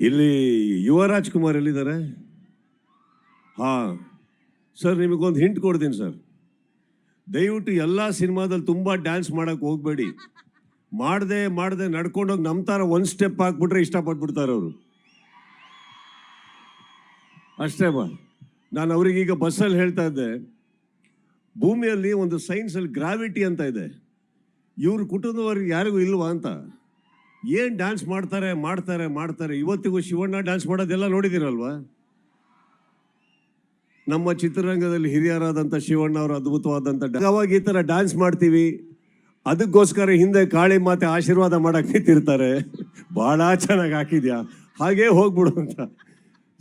ಇಲ್ಲಿ ಯುವರಾಜ್ ಕುಮಾರ್ ಎಲ್ಲಿದ್ದಾರೆ ಹಾ. ಸರ್, ನಿಮಗೊಂದು ಹಿಂಟ್ ಕೊಡ್ತೀನಿ ಸರ್. ದಯವಿಟ್ಟು ಎಲ್ಲ ಸಿನಿಮಾದಲ್ಲಿ ತುಂಬ ಡ್ಯಾನ್ಸ್ ಮಾಡಕ್ಕೆ ಹೋಗಬೇಡಿ. ಮಾಡದೆ ಮಾಡದೆ ನಡ್ಕೊಂಡೋಗಿ ನಮ್ಮ ಥರ ಒಂದು ಸ್ಟೆಪ್ ಹಾಕ್ಬಿಟ್ರೆ ಇಷ್ಟಪಟ್ಬಿಡ್ತಾರೆ ಅವರು. ಅಷ್ಟೇ ಬಾ. ನಾನು ಅವ್ರಿಗೀಗ ಬಸ್ಸಲ್ಲಿ ಹೇಳ್ತಾ ಇದ್ದೆ. ಭೂಮಿಯಲ್ಲಿ ಒಂದು ಸೈನ್ಸಲ್ಲಿ ಗ್ರಾವಿಟಿ ಅಂತ ಇದೆ. ಇವ್ರ ಕುಟುಂಬದವ್ರಿಗೆ ಯಾರಿಗೂ ಇಲ್ವಾ ಅಂತ? ಏನು ಡ್ಯಾನ್ಸ್ ಮಾಡ್ತಾರೆ ಮಾಡ್ತಾರೆ ಮಾಡ್ತಾರೆ? ಇವತ್ತಿಗೂ ಶಿವಣ್ಣ ಡ್ಯಾನ್ಸ್ ಮಾಡೋದೆಲ್ಲ ನೋಡಿದಿರಲ್ವಾ ನಮ್ಮ ಚಿತ್ರರಂಗದಲ್ಲಿ ಹಿರಿಯರಾದಂಥ ಶಿವಣ್ಣ ಅವರು ಅದ್ಭುತವಾದಂಥ ಯಾವಾಗ ಈ ಥರ ಡ್ಯಾನ್ಸ್ ಮಾಡ್ತೀವಿ? ಅದಕ್ಕೋಸ್ಕರ ಹಿಂದೆ ಕಾಳಿ ಮಾತೆ ಆಶೀರ್ವಾದ ಮಾಡಕ್ಕೆ ನಿಂತಿರ್ತಾರೆ. ಭಾಳ ಚೆನ್ನಾಗಿ ಹಾಕಿದ್ಯಾ? ಹಾಗೇ ಹೋಗ್ಬಿಡು ಅಂತ.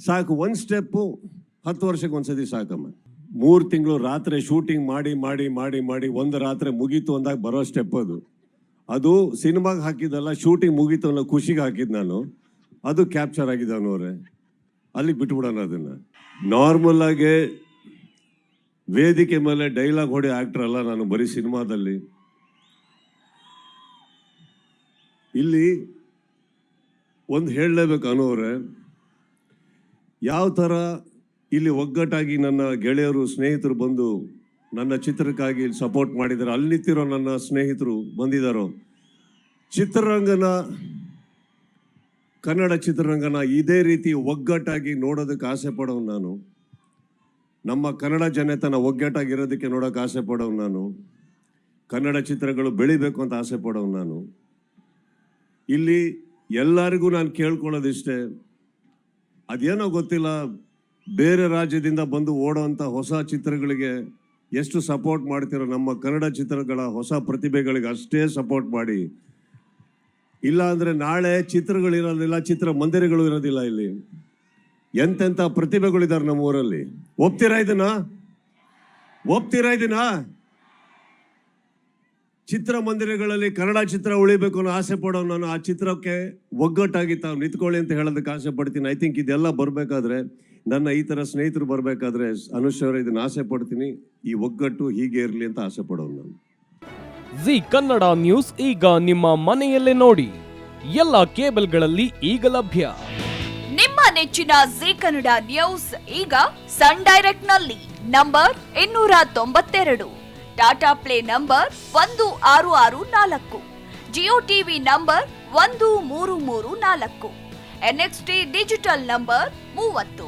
ಸಾಕು, ಒಂದು ಸ್ಟೆಪ್ಪು ಹತ್ತು ವರ್ಷಕ್ಕೆ ಒಂದ್ಸತಿ ಸಾಕಮ್ಮ. ಮೂರು ತಿಂಗಳು ರಾತ್ರಿ ಶೂಟಿಂಗ್ ಮಾಡಿ ಮಾಡಿ ಮಾಡಿ ಮಾಡಿ, ಒಂದು ರಾತ್ರಿ ಮುಗೀತು ಅಂದಾಗ ಬರೋ ಸ್ಟೆಪ್ ಅದು. ಅದು ಸಿನಿಮಾಗೆ ಹಾಕಿದ್ದಲ್ಲ ಶೂಟಿಂಗ್ ಮುಗೀತು ಅನ್ನೋ ಖುಷಿಗೆ ಹಾಕಿದ್ದು ನಾನು. ಅದು ಕ್ಯಾಪ್ಚರ್ ಆಗಿದೆ ಅನ್ನೋರೆ ಅಲ್ಲಿಗೆ ಬಿಟ್ಬಿಡೋಣ ಅದನ್ನ. ನಾರ್ಮಲ್ ಆಗಿ ವೇದಿಕೆ ಮೇಲೆ ಡೈಲಾಗ್ ಹೊಡೆ ಆಕ್ಟರ್ ಅಲ್ಲ ನಾನು ಬರೀ ಸಿನಿಮಾದಲ್ಲಿ. ಇಲ್ಲಿ ಒಂದು ಹೇಳಲೇಬೇಕು ಅನ್ನೋರೆ ಯಾವ ಥರ ಇಲ್ಲಿ ಒಗ್ಗಟ್ಟಾಗಿ ನನ್ನ ಗೆಳೆಯರು, ಸ್ನೇಹಿತರು ಬಂದು ನನ್ನ ಚಿತ್ರಕ್ಕಾಗಿ ಸಪೋರ್ಟ್ ಮಾಡಿದ್ದಾರೆ. ಅಲ್ಲಿ ನಿಂತಿರೋ ನನ್ನ ಸ್ನೇಹಿತರು ಬಂದಿದ್ದಾರೋ ಚಿತ್ರರಂಗನ, ಕನ್ನಡ ಚಿತ್ರರಂಗನ ಇದೇ ರೀತಿ ಒಗ್ಗಟ್ಟಾಗಿ ನೋಡೋದಕ್ಕೆ ಆಸೆ ಪಡೋನು ನಾನು. ನಮ್ಮ ಕನ್ನಡ ಜನತನ ಒಗ್ಗಟ್ಟಾಗಿರೋದಕ್ಕೆ ನೋಡೋಕೆ ಆಸೆ ಪಡೋನು ನಾನು. ಕನ್ನಡ ಚಿತ್ರಗಳು ಬೆಳಿಬೇಕು ಅಂತ ಆಸೆ ಪಡೋನು ನಾನು. ಇಲ್ಲಿ ಎಲ್ಲರಿಗೂ ನಾನು ಕೇಳ್ಕೊಳ್ಳೋದಿಷ್ಟೇ, ಅದೇನೋ ಗೊತ್ತಿಲ್ಲ, ಬೇರೆ ರಾಜ್ಯದಿಂದ ಬಂದು ಓಡೋವಂಥ ಹೊಸ ಚಿತ್ರಗಳಿಗೆ ಎಷ್ಟು ಸಪೋರ್ಟ್ ಮಾಡ್ತಿರೋ ನಮ್ಮ ಕನ್ನಡ ಚಿತ್ರಗಳ ಹೊಸ ಪ್ರತಿಭೆಗಳಿಗೆ ಅಷ್ಟೇ ಸಪೋರ್ಟ್ ಮಾಡಿ. ಇಲ್ಲ ಅಂದರೆ ನಾಳೆ ಚಿತ್ರಗಳಿರೋದಿಲ್ಲ ಚಿತ್ರ ಮಂದಿರಗಳು ಇರೋದಿಲ್ಲ ಇಲ್ಲಿ. ಎಂತೆಂಥ ಪ್ರತಿಭೆಗಳಿದ್ದಾರೆ ನಮ್ಮ ಊರಲ್ಲಿ. ಒಪ್ತೀರಾ ಇದನ್ನ? ಒಪ್ತೀರಾ ಇದನ್ನ? ಚಿತ್ರಮಂದಿರಗಳಲ್ಲಿ ಕನ್ನಡ ಚಿತ್ರ ಉಳಿಬೇಕು ಅನ್ನೋ ಆಸೆ ಪಡೋ ನಾನು. ಆ ಚಿತ್ರಕ್ಕೆ ಒಗ್ಗಟ್ಟಾಗಿ ತಾವು ನಿಂತ್ಕೊಳ್ಳಿ ಅಂತ ಹೇಳೋದಕ್ಕೆ ಆಸೆ ಪಡ್ತೀನಿ. ಐ ಥಿಂಕ್ ಇದೆಲ್ಲ ಬರಬೇಕಾದ್ರೆ ನನ್ನ ಈ ಥರ ಸ್ನೇಹಿತರು ಬರಬೇಕಾದ್ರೆ ಅನುಶ್ವರ ಇದನ್ನ ಆಸೆ ಪಡ್ತೀನಿ. ಈ ಒಗ್ಗಟ್ಟು ಹೀಗೆ ಇರಲಿ ಅಂತ ಆಸೆ ಪಡೋನು ನಾನು. ಜಿ ಕನ್ನಡ ನ್ಯೂಸ್ ಈಗ ನಿಮ್ಮ ಮನೆಯಲ್ಲೇ ನೋಡಿ. ಎಲ್ಲ ಕೇಬಲ್ಗಳಲ್ಲಿ ಈಗ ಲಭ್ಯ. ನಿಮ್ಮ ನೆಚ್ಚಿನ ಜಿ ಕನ್ನಡ ನ್ಯೂಸ್ ಈಗ ಸನ್ ಡೈರೆಕ್ಟ್ನಲ್ಲಿ ನಂಬರ್ ಇನ್ನೂರ ತೊಂಬತ್ತೆರಡು. ಟಾಟಾ ಪ್ಲೇ ನಂಬರ್ ಒಂದು ಆರು ಆರು ನಾಲ್ಕು. ಜಿಯೋ ಟಿವಿ ನಂಬರ್ ಒಂದು ಮೂರು ಮೂರು ನಾಲ್ಕು. ಎನ್ಎಕ್ಸ್ಟಿ ಡಿಜಿಟಲ್ ನಂಬರ್ ಮೂವತ್ತು.